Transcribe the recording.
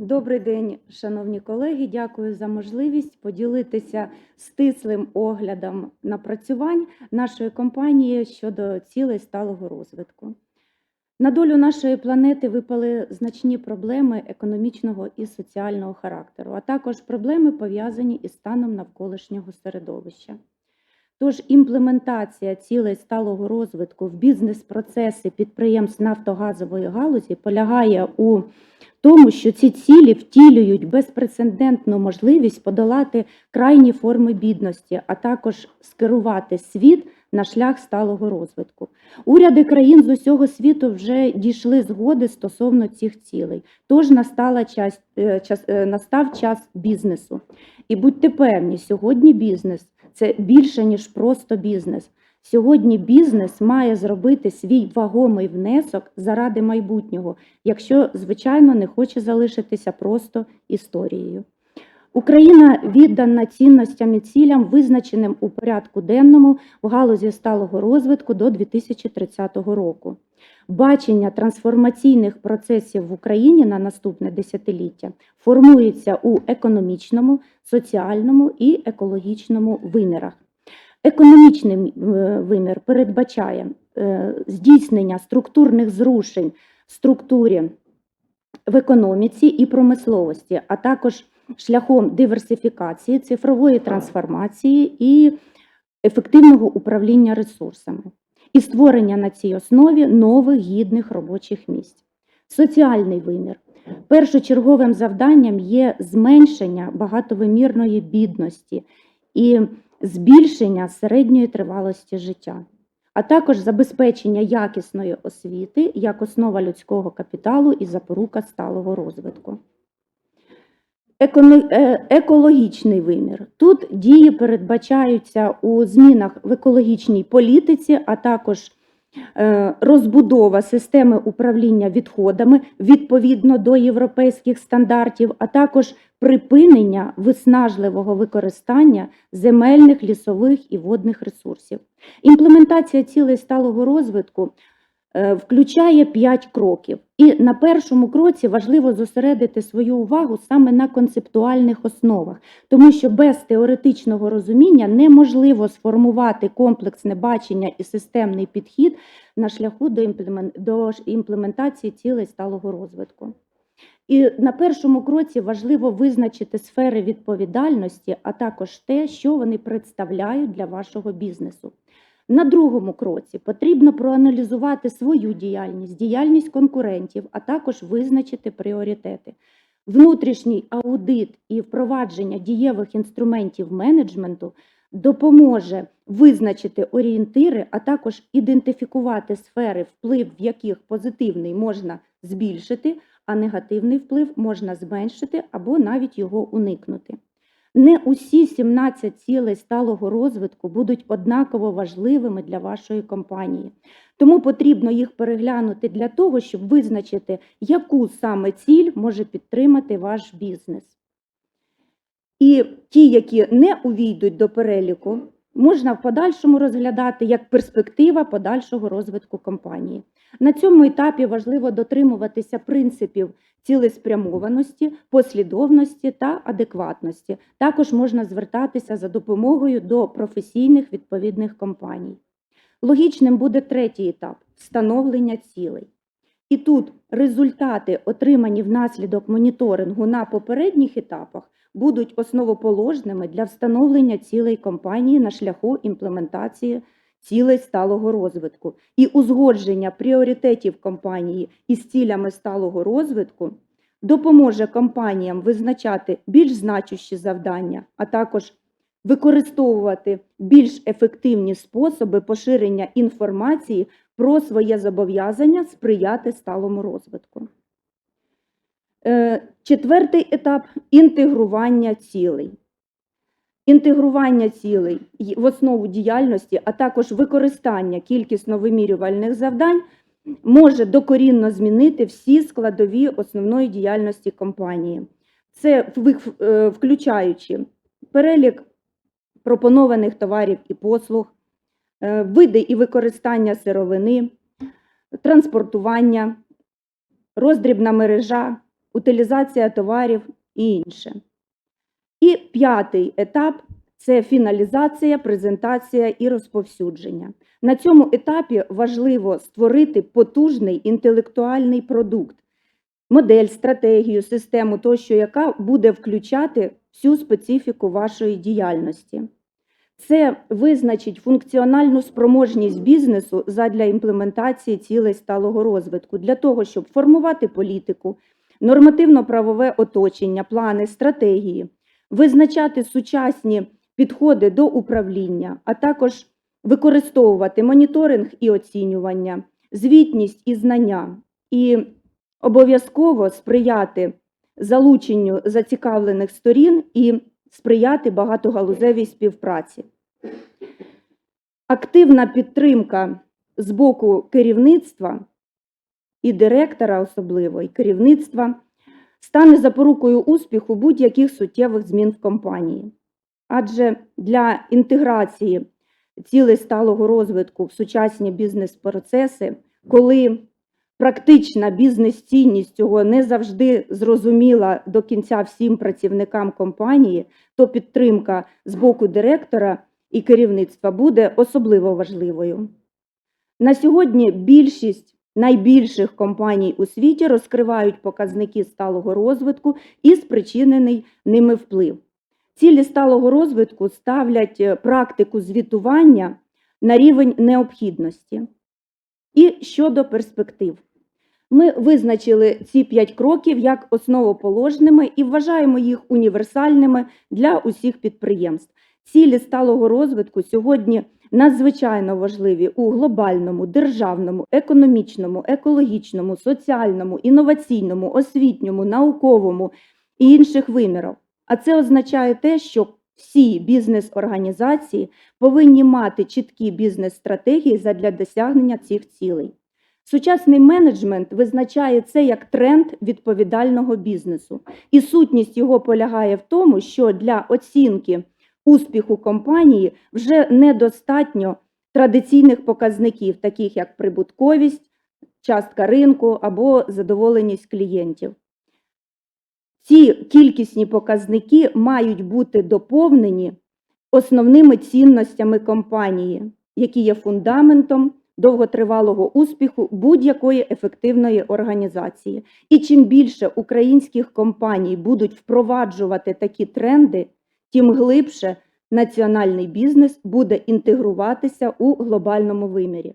Добрий день, шановні колеги. Дякую за можливість поділитися стислим оглядом напрацювань нашої компанії щодо цілей сталого розвитку. На долю нашої планети випали значні проблеми економічного і соціального характеру, а також проблеми пов'язані із станом навколишнього середовища. Тож імплементація цілей сталого розвитку в бізнес-процеси підприємств нафтогазової галузі полягає у тому, що ці цілі втілюють безпрецедентну можливість подолати крайні форми бідності, а також скерувати світ на шлях сталого розвитку. Уряди країн з усього світу вже дійшли згоди стосовно цих цілей. Тож настала час, е, час, е, настав час бізнесу. І будьте певні, сьогодні бізнес це більше, ніж просто бізнес. Сьогодні бізнес має зробити свій вагомий внесок заради майбутнього, якщо, звичайно, не хоче залишитися просто історією. Україна віддана цінностям і цілям, визначеним у порядку денному в галузі сталого розвитку до 2030 року. Бачення трансформаційних процесів в Україні на наступне десятиліття формується у економічному, соціальному і екологічному вимірах. Економічний е, вимір передбачає е, здійснення структурних зрушень в структурі в економіці і промисловості, а також шляхом диверсифікації, цифрової трансформації і ефективного управління ресурсами, і створення на цій основі нових гідних робочих місць. Соціальний вимір. Першочерговим завданням є зменшення багатовимірної бідності і збільшення середньої тривалості життя, а також забезпечення якісної освіти як основа людського капіталу і запорука сталого розвитку. Е, Екологічний вимір. Тут дії передбачаються у змінах в екологічній політиці, а також розбудова системи управління відходами відповідно до європейських стандартів, а також припинення виснажливого використання земельних, лісових і водних ресурсів. Імплементація цілей сталого розвитку е, включає 5 кроків. І на першому кроці важливо зосередити свою увагу саме на концептуальних основах, тому що без теоретичного розуміння неможливо сформувати комплексне бачення і системний підхід на шляху до імплементації цілей сталого розвитку. І на першому кроці важливо визначити сфери відповідальності, а також те, що вони представляють для вашого бізнесу. На другому кроці потрібно проаналізувати свою діяльність, діяльність конкурентів, а також визначити пріоритети. Внутрішній аудит і впровадження дієвих інструментів менеджменту допоможе визначити орієнтири, а також ідентифікувати сфери, вплив в яких позитивний можна збільшити, а негативний вплив можна зменшити або навіть його уникнути. Не усі 17 цілей сталого розвитку будуть однаково важливими для вашої компанії. Тому потрібно їх переглянути для того, щоб визначити, яку саме ціль може підтримати ваш бізнес. І ті, які не увійдуть до переліку, можна в подальшому розглядати як перспектива подальшого розвитку компанії. На цьому етапі важливо дотримуватися принципів цілеспрямованості, послідовності та адекватності. Також можна звертатися за допомогою до професійних відповідних компаній. Логічним буде третій етап встановлення цілей. І тут результати, отримані внаслідок моніторингу на попередніх етапах, будуть основоположними для встановлення цілей компанії на шляху імплементації цілей сталого розвитку. І узгодження пріоритетів компанії із цілями сталого розвитку допоможе компаніям визначати більш значущі завдання, а також використовувати більш ефективні способи поширення інформації про своє зобов'язання сприяти сталому розвитку. Е, Четвертий етап інтегрування цілей. Інтегрування цілей в основу діяльності, а також використання кількісно вимірювальних завдань може докорінно змінити всі складові основної діяльності компанії. Це е, включаючи перелік пропонованих товарів і послуг, е, види і використання сировини, транспортування, роздрібна мережа, утилізація товарів і інше. І п'ятий етап це фіналізація, презентація і розповсюдження. На цьому етапі важливо створити потужний інтелектуальний продукт, модель, стратегію, систему тощо, яка буде включати всю специфіку вашої діяльності. Це визначить функціональну спроможність бізнесу задля імплементації цілей сталого розвитку, для того, щоб формувати політику, нормативно-правове оточення, плани, стратегії, визначати сучасні підходи до управління, а також використовувати моніторинг і оцінювання, звітність і знання, і обов'язково сприяти залученню зацікавлених сторін і сприяти багатогалузевій співпраці. Активна підтримка з боку керівництва і директора особливо, і керівництва стане запорукою успіху будь-яких суттєвих змін в компанії. Адже для інтеграції цілей сталого розвитку в сучасні бізнес-процеси, коли практична бізнес-цінність цього не завжди зрозуміла до кінця всім працівникам компанії, то підтримка з боку директора і керівництва буде особливо важливою. На сьогодні більшість найбільших компаній у світі розкривають показники сталого розвитку і спричинений ними вплив. Цілі сталого розвитку ставлять е, практику звітування на рівень необхідності. І щодо перспектив. Ми визначили ці п'ять кроків як основоположними і вважаємо їх універсальними для усіх підприємств. Цілі сталого розвитку сьогодні надзвичайно важливі у глобальному, державному, економічному, екологічному, соціальному, інноваційному, освітньому, науковому і інших вимірах. А це означає те, що всі бізнес-організації повинні мати чіткі бізнес-стратегії задля досягнення цих цілей. Сучасний менеджмент визначає це як тренд відповідального бізнесу, і сутність його полягає в тому, що для оцінки успіху компанії вже недостатньо традиційних показників, таких як прибутковість, частка ринку або задоволеність клієнтів. Ці кількісні показники мають бути доповнені основними цінностями компанії, які є фундаментом довготривалого успіху будь-якої ефективної організації. І чим більше українських компаній будуть впроваджувати такі тренди, тим глибше національний бізнес буде інтегруватися у глобальному вимірі.